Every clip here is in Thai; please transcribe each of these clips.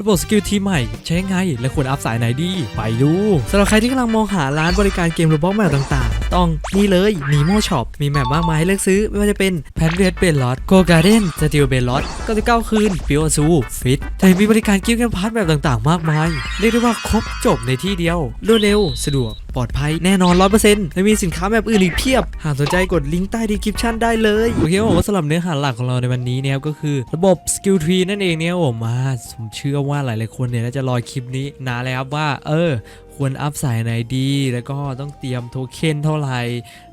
ระบบสกิลทีใหม่ใช้ไง และควรอัพสายไหนดี ไปดูสำหรับใครที่กำลังมองหาร้านบริการเกมโรบอทแมปต่างๆต้องนี่เลย Nemo Shop มีแมปมากมายให้เลือกซื้อ ไม่ว่าจะเป็นแพนเวสเบลลอดโกการ์เดนสติลเบลลอด99คืนปิโอซูฟิตแต่มีบริการกิฟต์แกมพาร์ทแบบต่างๆ มากมาย เรียกได้ว่าครบจบในที่เดียวรวดเร็วสะดวกปลอดภัยแน่นอน 100%และมีสินค้าแบบอื่นอีกเพียบ หากสนใจกดลิงก์ใต้ดีคริปชันได้เลย โอเคผมว่าสำหรับเนื้อหาหลักของเราในวันนี้เนี่ยก็คือระบบ Skill Tree นั่นเองเนี่ยผมมาผมเชื่อว่าหลายๆคนเนี่ยน่าจะรอคลิปนี้นานแล้วครับว่า เออ ควรอัพสายไหนดี แล้วก็ต้องเตรียมโทเค็นเท่าไหร่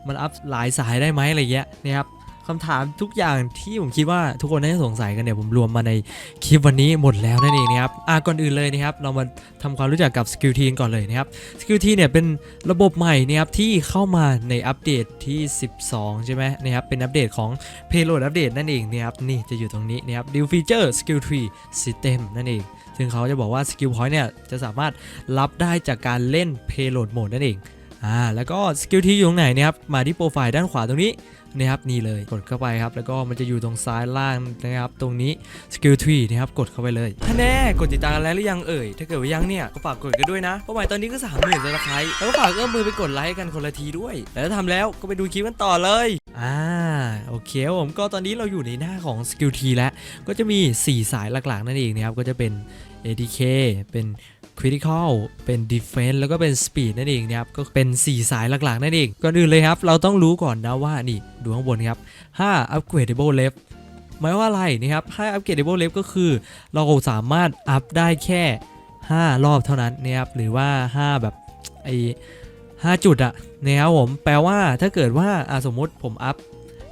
มันอัพหลายสายได้ไหมอะไรเงี้ยนะครับคำถามทุกอย่างที่ผมคิดว่าทุกคนน่าจะสงสัยกันเนี่ยผมรวมมาในคลิปวันนี้หมดแล้วนั่นเองนะครับอะก่อนอื่นเลยนะครับเรามาทำความรู้จักกับ Skill Tree ก่อนเลยนะครับ Skill Tree เนี่ยเป็นระบบใหม่นะครับที่เข้ามาในอัปเดตที่ 12 ใช่ไหมนะครับเป็นอัปเดตของ Payload อัปเดตนั่นเองนะครับนี่จะอยู่ตรงนี้นะครับ New Feature Skill Tree System นั่นเอง ซึ่งเขาจะบอกว่าสกิลพอยต์เนี่ยจะสามารถรับได้จากการเล่น Payload Mode นั่นเอง อ่าแล้วก็ Skill Tree อยู่ตรงไหนนะครับมาที่โปรไฟล์ด้านขวาตรงนี้นะครับนี่เลยกดเข้าไปครับแล้วก็มันจะอยู่ตรงซ้ายล่างนะครับตรงนี้ Skill Tree นะครับกดเข้าไปเลยถ้าแน่กดติดตามกันแล้วหรือยังเอ่ยถ้าเกิดว่ายังเนี่ยก็ฝากกดกันด้วยนะเป้าหมายตอนนี้ก็สามหมื่นแล้วนะครับแล้วก็ฝากเอื้อมมือไปกดไลค์กันคนละทีด้วย แล้วถ้าทำแล้วก็ไปดูคลิปกันต่อเลยอ่าโอเคผมก็ตอนนี้เราอยู่ในหน้าของ Skill Tree แล้วก็จะมี 4 สายหลักๆนั่นเองนะครับก็จะเป็น ADK เป็น Critical เป็น Defense แล้วก็เป็น Speed นั่นเองนะครับก็เป็น 4 สายหลักๆ นั่นเอง ก่อนอื่นเลยครับ เราต้องรู้ก่อนนะว่านี่ดูข้างบนครับ 5 Upgradable Left หมายว่าอะไรนะครับ5 Upgradable Left ก็คือ เราสามารถอัพได้แค่ 5 รอบเท่านั้นนะครับหรือว่า 5 แบบไอ้5จุดอะนะครับผมแปลว่าถ้าเกิดว่าสมมติผมอัพ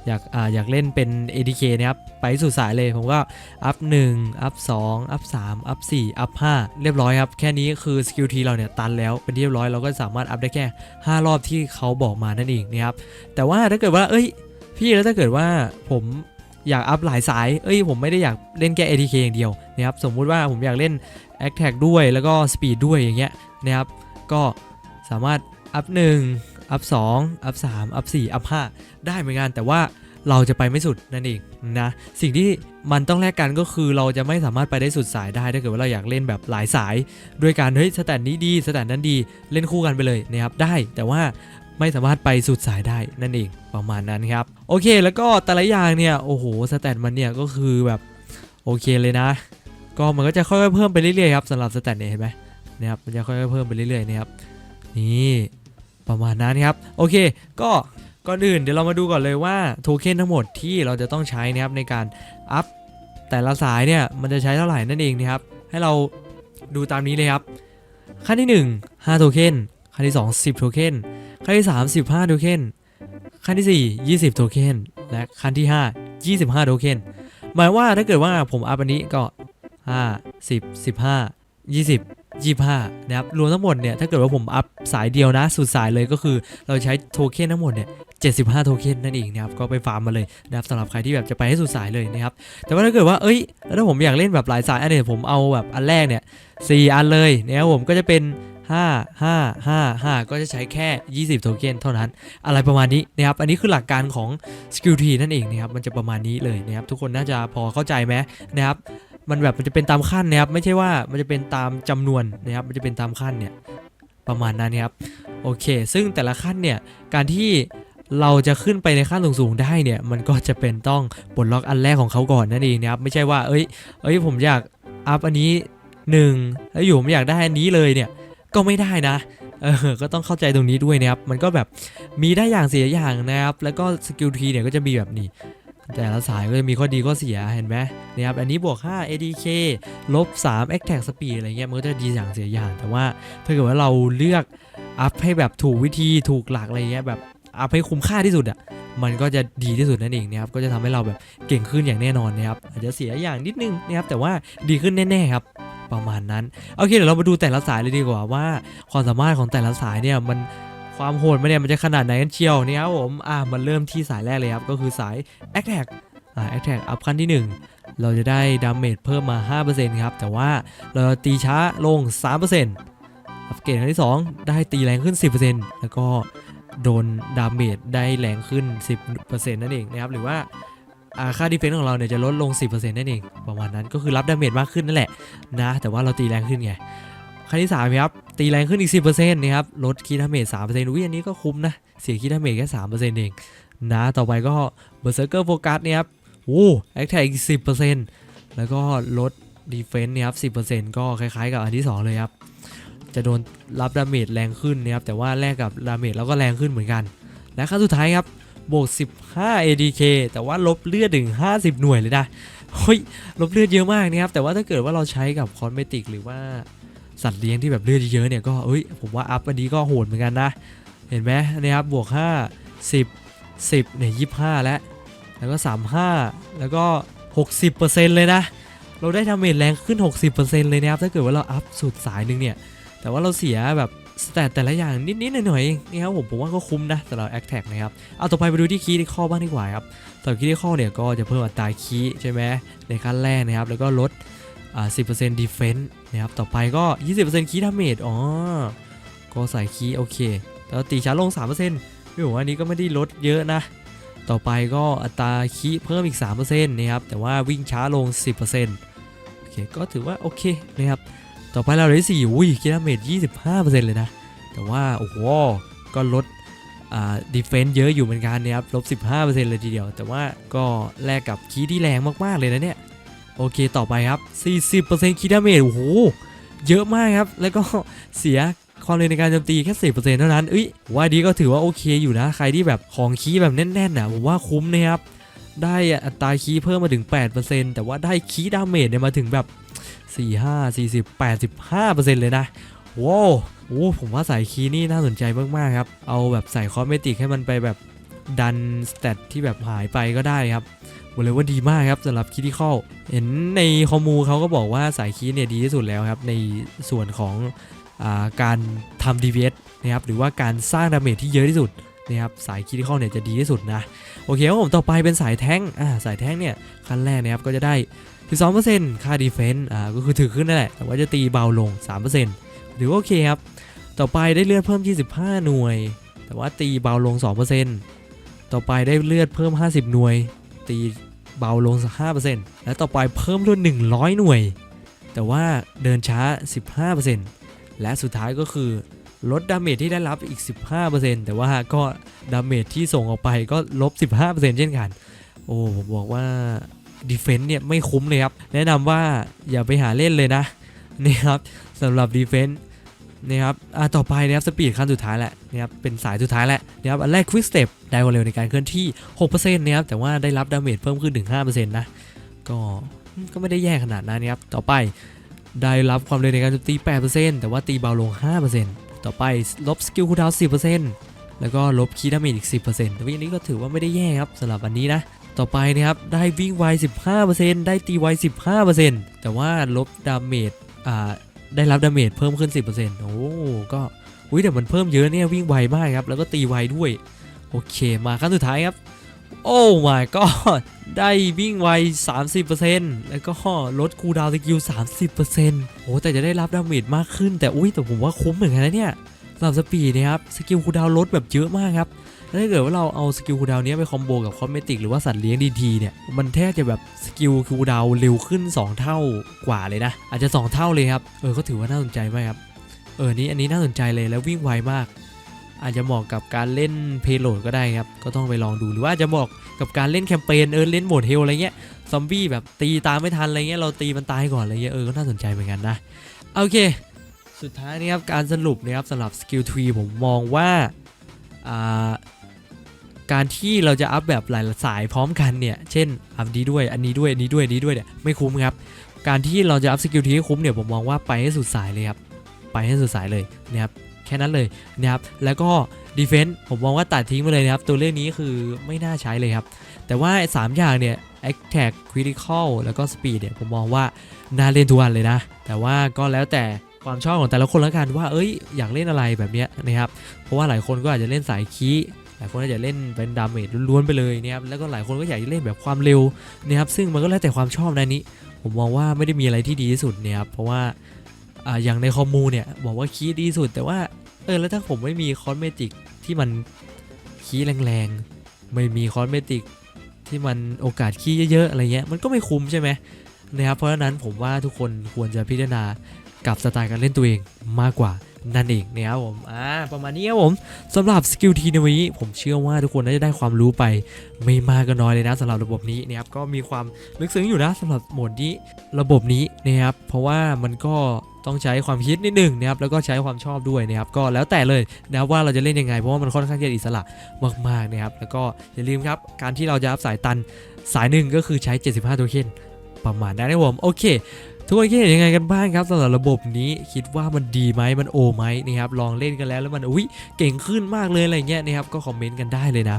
อยากอ่าอยากเล่นเป็น ADK นะครับ ไปสู่สายเลยผมก็อัพ1อัพ2อัพ3อัพ4อัพ5เรียบร้อยครับ แค่นี้คือสกิลทีเราเนี่ยตันแล้วเป็นที่เรียบร้อยเราก็สามารถอัพได้แค่ 5 รอบที่เขาบอกมานั่นเองนะครับ แต่ว่าถ้าเกิดว่าเอ้ย พี่แล้วถ้าเกิดว่าผมอยากอัพหลายสาย เอ้ยผมไม่ได้อยากเล่นแค่ ADK อย่างเดียวนะครับสมมุติว่าผมอยากเล่น a t t a c k ด้วยแล้วก็ Speed ด้วยอย่างเงี้ยนะครับก็สามารถอัพ1 อัพ2อัพ3อัพ4อัพ5ได้เหมือนกันแต่ว่าเราจะไปไม่สุดนั่นเองนะสิ่งที่มันต้องแลกกันก็คือเราจะไม่สามารถไปได้สุดสายได้ถ้าเกิดว่าเราอยากเล่นแบบหลายสาย ด้วยการเฮ้ยสแตนนี้ดีสแตนนั้นดีเล่นคู่กันไปเลยนะครับได้แต่ว่าไม่สามารถไปสุดสายได้นั่นเองประมาณนั้นครับโอเค แล้วก็แต่ละอย่างเนี่ยโอ้โหสแตนมันเนี่ยก็คือแบบโอเคเลยนะ ก็มันก็จะค่อยๆเพิ่มไปเรื่อยๆครับสำหรับสแตนเนี่ยเห็นไหมนะครับมันจะค่อยๆเพิ่มไปเรื่อยๆนะครับนี่ ประมาณนั้นครับ โอเค ก็ก่อนอื่นเดี๋ยวเรามาดูก่อนเลยว่าโทเค็นทั้งหมดที่เราจะต้องใช้นะครับในการอัพแต่ละสายเนี่ยมันจะใช้เท่าไหร่นั่นเองนะครับ ให้เราดูตามนี้เลยครับ ขั้นที่ 1 5 โทเค็นขั้นที่ 2 10 โทเค็นขั้นที่ 3 15 โทเค็นขั้นที่ 4 20 โทเค็นและขั้นที่ 5 25 โทเค็นหมายว่าถ้าเกิดว่าผมอัพอันนี้ก็ 5 10 15 20 25นะครับรวมทั้งหมดเนี่ยถ้าเกิดว่าผมอัพสายเดียวนะสุดสายเลยก็คือเราใช้โทเค็นทั้งหมดเนี่ย75 โทเค็นนั่นเองนะครับก็ไปฟาร์มมาเลยนะครับสำหรับใครที่แบบจะไปให้สุดสายเลยนะครับแต่ว่าถ้าเกิดว่าเอ้ยแล้วถ้าผมอยากเล่นแบบหลายสายอันนี้ผมเอาแบบอันแรกเนี่ย4อันเลยนะครับผมก็จะเป็น5 5 5 5 ก็จะใช้แค่ 20 โทเค็นเท่านั้น อะไรประมาณนี้นะครับ อันนี้คือหลักการของ Skill Tree นั่นเองนะครับ มันจะประมาณนี้เลยนะครับ ทุกคนน่าจะพอเข้าใจไหมนะครับ มันแบบมันจะเป็นตามขั้นนะครับ ไม่ใช่ว่ามันจะเป็นตามจำนวนนะครับ มันจะเป็นตามขั้นเนี่ยประมาณนั้นนะครับ โอเค ซึ่งแต่ละขั้นเนี่ย การที่เราจะขึ้นไปในขั้นสูงๆได้เนี่ย มันก็จะเป็นต้องปลดล็อกอันแรกของเขาก่อนนั่นเองนะครับ ไม่ใช่ว่า เอ้ย เอ้ย ผมอยากอัพอันนี้หนึ่งแล้วอยู่ผมอยากได้อันนี้เลยเนี่ย ก็ไม่ได้นะ เออ ก็ต้องเข้าใจตรงนี้ด้วยนะครับ มันก็แบบมีได้อย่างเสียอย่างนะครับ แล้วก็สกิลทีเนี่ยก็จะมีแบบนี้ แต่ละสายก็จะมีข้อดีข้อเสียเห็นไหมนะครับอันนี้บวก 5 ADK ลบ 3 Attack Speed อะไรเงี้ยมันก็จะดีอย่างเสียอย่าง แต่ว่าถ้าเกิดว่าเราเลือกอัพให้แบบถูกวิธีถูกหลักอะไรเงี้ยแบบอัพให้คุ้มค่าที่สุดอะมันก็จะดีที่สุดนั่นเองนะครับก็จะทำให้เราแบบเก่งขึ้นอย่างแน่นอนนะครับอาจจะเสียอย่างนิดนึงนะครับแต่ว่าดีขึ้นแน่ๆครับประมาณนั้นโอเคเดี๋ยวเรามาดูแต่ละสายเลยดีกว่าว่า ความสามารถของแต่ละสายเนี่ยมัน ความโหดมันเนี่ยมันจะขนาดไหนกันเชียวเนี่ยครับผมอ่ามันเริ่มที่สายแรกเลยครับก็คือสาย a t t a c k อ่า a t t a c k อัพขั้นที่ 1 เราจะได้ดาเมจเพิ่มมา 5%ครับ แต่ว่าเราตีช้าลง 3%อัพเกรดขั้นที่ 2 ได้ตีแรงขึ้น 10%แล้วก็โดนดาเมจได้แรงขึ้น 10%นั่นเองนะครับหรือว่าอ่าค่าดีเฟนส์ของเราเนี่ยจะลดลง 10%นั่นเองประมาณนั้นก็คือรับดาเมจมากขึ้นนั่นแหละนะแต่ว่าเราตีแรงขึ้นไง ขั้นที่3ครับตีแรงขึ้นอีก 10%นะครับลดคีดาเมจ3%อุ้ยอันนี้ก็คุ้มนะ เสียคีดาเมจแค่3%เองนะต่อไปก็เบอร์เซอร์เกอร์โฟกัสเนี่ยครับโอ้แอคแท็กอีก 10%แล้วก็ลดดีเฟนส์เนี่ยครับ 10%ก็คล้ายๆกับอันที่ 2 เลยครับ จะโดนรับดาเมจแรงขึ้นนะครับ แต่ว่าแลกกับดาเมจแล้วก็แรงขึ้นเหมือนกัน และขั้นสุดท้ายครับบวก 15 ADK แต่ว่าลบเลือดถึง 50 หน่วยเลยนะเฮ้ยลบเลือดเยอะมากนะครับ แต่ว่าถ้าเกิดว่าเราใช้กับคอสเมติกหรือว่า สัตว์เลี้ยงที่แบบเลือดเยอะเนี่ยก็เอ้ยผมว่าอัพอันนี้ก็โหดเหมือนกันนะ เห็นไหมนะครับบวก 5 10 10เนี่ย25 แล้ว แล้วก็ 35 แล้วก็ 60%เลยนะ เราได้ดาเมจแรงขึ้น 60%เลยนะครับ ถ้าเกิดว่าเราอัพสุดสายหนึ่งเนี่ย แต่ว่าเราเสียแบบสแตทแต่ละอย่างนิดๆหน่อยๆเนี่ครับผมผมว่าก็คุ้มนะสำหรับแอคแท็กนะครับ เอาต่อไปไปดูที่คีย์ที่ข้อบ้างดีกว่าครับสำหรับคีย์ที่ข้อเนี่ยก็จะเพิ่มอัตราคีย์ใช่ไหมในขั้นแรกนะครับ แล้วก็ลด อ่า10% defense นะครับ ต่อไปก็20%คีย์ดาเมจอ๋อ ก็ใส่คีย์โอเคแล้วตีช้าลง3%พี่ผมว่าอันนี้ก็ไม่ได้ลดเยอะนะ ต่อไปก็อัตราคีย์เพิ่มอีก3%นะครับ แต่ว่าวิ่งช้าลง10%โอเค ก็ถือว่าโอเคนะครับ ต่อไปเราได้สี่อุ้ยคิดดาเมจ25%เลยนะ แต่ว่าโอ้โห ก็ลดอ่าดีเฟนซ์เยอะอยู่เหมือนกันนะครับลบ 15%เลยทีเดียว แต่ว่าก็แลกกับคีย์ที่แรงมาก ๆ เลยนะเนี่ย โอเคต่อไปครับ 40%คีย์ดาเมจโอ้โห เยอะมากครับ แล้วก็เสียความเร็วในการโจมตีแค่10%เท่านั้นเอ้ยว่าดีก็ถือว่าโอเคอยู่นะ ใครที่แบบของคีย์แบบแน่นๆนะผมว่าคุ้มนะครับ ได้อัตราคีย์เพิ่มมาถึง 8%แต่ว่าได้คีย์ดาเมจเนี่ยมาถึงแบบ 45 40 85%เลยนะว้าวโอ้ผมว่าสายคีย์นี่น่าสนใจมากๆครับ เอาแบบใส่คอสเมติกให้มันไปแบบดันสเตตที่แบบหายไปก็ได้ครับ บอกเลยว่าดีมากครับสำหรับคิดิคอลเห็นในคอมูเขาก็บอกว่าสายคีย์เนี่ยดีที่สุดแล้วครับ ในส่วนของอาการทำ DPS นะครับหรือว่าการสร้างดาเมจที่เยอะที่สุดนะครับสายคิดิคอลเนี่ยจะดีที่สุดนะ โอเคครับผมต่อไปเป็นสายแท้งอ่าสายแท้งเนี่ยขั้นแรกนะครับก็จะได้ 12%ค่าดีเฟนต์อ่าก็คือถือขึ้นนั่นแหละแต่ว่าจะตีเบาลง3%ถือว่าโอเคครับต่อไปได้เลือดเพิ่ม 25 หน่วย แต่ว่าตีเบาลง 2%ต่อไปได้เลือดเพิ่ม 50 หน่วย ตีเบาลงสัก 5%และต่อไปเพิ่มเลือด100 หน่วย แต่ว่าเดินช้า 15%และสุดท้ายก็คือลดดาเมจที่ได้รับอีก 15%แต่ว่าก็ดาเมจที่ส่งออกไปก็ลบ 15%เช่นกัน โอ้ผมบอกว่าดีเฟนต์เนี่ยไม่คุ้มเลยครับ แนะนำว่าอย่าไปหาเล่นเลยนะนี่ครับสำหรับดีเฟนต์ นะครับอะต่อไปนะครับสปีดขั้นสุดท้ายแหละนะครับเป็นสายสุดท้ายแหละนะครับอันแรกควิกสเต็ปได้ความเร็วในการเคลื่อนที่6%นะครับแต่ว่าได้รับดาเมจเพิ่มขึ้นถึง5%นะก็ก็ไม่ได้แย่ขนาดนั้นนะครับต่อไปได้รับความเร็วในการโจมตี 8%แต่ว่าตีเบาลง 5%ต่อไปลบสกิลคูลดาวน์10%แล้วก็ลบคีย์ดาเมจอีก 10%แต่ว่าอันนี้ก็ถือว่าไม่ได้แย่ครับสำหรับอันนี้นะต่อไปนะครับได้วิ่งไว 15%ได้ตีไว 15%แต่ว่าลบดาเมจอ่า ได้รับดาเมจเพิ่มขึ้น 10%โอ้ก็อุ้ยแต่มันเพิ่มเยอะเนี่ยวิ่งไวมากครับ แล้วก็ตีไวด้วย โอเคมาขั้นสุดท้ายครับ โอ้ my god ได้วิ่งไว 30%แล้วก็ลดคูดาวสกิล 30%โอ้แต่จะได้รับดาเมจมากขึ้นแต่อุ้ยแต่ผมว่าคุ้มเหมือนกันนะเนี่ยสำหรับสปีดนะครับสกิลคูดาวลดแบบเยอะมากครับ แล้วถ้าเกิดว่าเราเอาสกิลคูดาวนี้ไปคอมโบกับคอสเมติกหรือว่าสัตว์เลี้ยงดีๆเนี่ย มันแทบจะแบบสกิลคูดาวเร็วขึ้น 2 เท่ากว่าเลยนะ อาจจะ 2 เท่าเลยครับ เออก็ถือว่าน่าสนใจมากครับ เออนี้อันนี้น่าสนใจเลยแล้ววิ่งไวมาก อาจจะเหมาะกับการเล่นเพย์โหลดก็ได้ครับ ก็ต้องไปลองดูหรือว่าจจะเหมาะกับการเล่นแคมเปญเออเล่นโหมดเฮลอะไรเงี้ย ซอมบี้แบบตีตามไม่ทันอะไรเงี้ยเราตีมันตายก่อนอะไรเงี้ยเออก็น่าสนใจเหมือนกันนะโอเค สุดท้ายนี้ครับการสรุปนะครับสำหรับสกิลทรีผมมองว่าอ่า การที่เราจะอัพแบบหลายสายพร้อมกันเนี่ย เช่นอัพนี้ด้วยอันนี้ด้วยอันนี้ด้วยอันนี้ด้วยเนี่ยไม่คุ้มครับ การที่เราจะอัพสกิลทีให้คุ้มเนี่ยผมมองว่าไปให้สุดสายเลยครับ ไปให้สุดสายเลยนะครับแค่นั้นเลยนะครับแล้วก็ดีเฟนต์ผมมองว่าตัดทิ้งไปเลยนะครับ ตัวเลขนี้คือไม่น่าใช้เลยครับ แต่ว่า 3 อย่างเนี่ย Attack Critical แล้วก็ Speed เนี่ยผมมองว่าน่าเล่นทุกวันเลยนะ แต่ว่าก็แล้วแต่ความชอบของแต่ละคนแล้วกันว่าเอ้ยอยากเล่นอะไรแบบเนี้ยนะครับเพราะว่าหลายคนก็อาจจะเล่นสายคี หลายคนอาจจะเล่นเป็นดาเมจล้วนๆไปเลยนะครับแล้วก็หลายคนก็อยากจะเล่นแบบความเร็วนะครับซึ่งมันก็แล้วแต่ความชอบในนี้ ผมมองว่าไม่ได้มีอะไรที่ดีที่สุดเนี่ยครับเพราะว่าอย่างในคอมมูเนี่ยบอกว่าคีดีที่สุด แต่ว่าเออแล้วถ้าผมไม่มีคอสเมติกที่มันคีแรงๆ ไม่มีคอสเมติกที่มันโอกาสขี้เยอะๆอะไรเงี้ยมันก็ไม่คุ้มใช่ไหมนะครับเพราะฉะนั้นผมว่าทุกคนควรจะพิจารณากับสไตล์การเล่นตัวเองมากกว่า นั่นเองนะครับผมอ่าประมาณนี้ครับผมสำหรับสกิลทีในวันนี้ผมเชื่อว่าทุกคนน่าจะได้ความรู้ไปไม่มากก็น้อยเลยนะสำหรับระบบนี้นะครับก็มีความลึกซึ้งอยู่นะสำหรับโหมดนี้ระบบนี้นะครับเพราะว่ามันก็ต้องใช้ความคิดนิดหนึงนะครับแล้วก็ใช้ความชอบด้วยนะครับก็แล้วแต่เลยนะว่าเราจะเล่นยังไงเพราะว่ามันค่อนข้างจะอิสระมากๆนะครับแล้วก็อย่าลืมครับการที่เราจะอัพสายตันสายหนึ่งก็คือใช้ 75ตัวเคนประมาณนั้นนะผมโอเค ทุกคนคิดเห็นยังไงกันบ้างครับสำหรับระบบนี้คิดว่ามันดีไหมมันโอไหมนะครับลองเล่นกันแล้วแล้วมันอุ้ยเก่งขึ้นมากเลยอะไรเงี้ยนะครับก็คอมเมนต์กันได้เลยนะ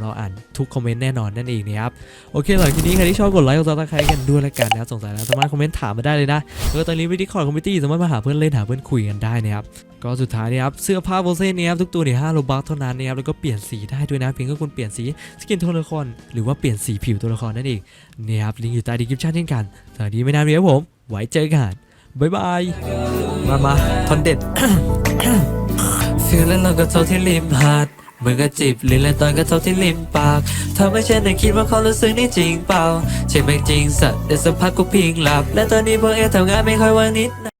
เราอ่านทุกคอมเมนต์แน่นอนนั่นเองนะครับโอเคหลังจากนี้ใครที่ชอบกดไลค์กดซับสไครต์กันด้วยแล้วกันนะครับสงสัยแล้วสามารถคอมเมนต์ถามมาได้เลยนะแล้วก็ตอนนี้วิดีคอร์คอมมิตี้สามารถมาหาเพื่อนเล่นหาเพื่อนคุยกันได้นะครับก็สุดท้ายนะครับเสื้อผ้าโบเซ่เนี่ยครับทุกตัวเนี่ยห้าโลบัคเท่านั้นนะครับแล้วก็เปลี่ยนสีได้ด้วยนะเพียงแค่คุณเปลี่ยนสีสกินตัวละครหรือว่าเปลี่ยนสีผิวตัวละครนั่นเองนี่ยครับลิงก์อยู่ใต้ดีคริปชั่นเช่นกันสวัสดีไม่นานเดียวผม ไว้เจอกันบ๊ายบาย มามาทนเด็ดฟิลแล้วเราก็เท่าที่ริมหาดเมือนกับจีบลิ้นและตอนก็เท่าที่ริมปากทำให้ฉันได้คิดว่าเขารู้สึกนี่จริงเปล่าใช่ไหมจริงสัตว์แต่สักพักกูพิงหลับ และตอนนี้พวกเอทำงานไม่ค่อยว่างนิด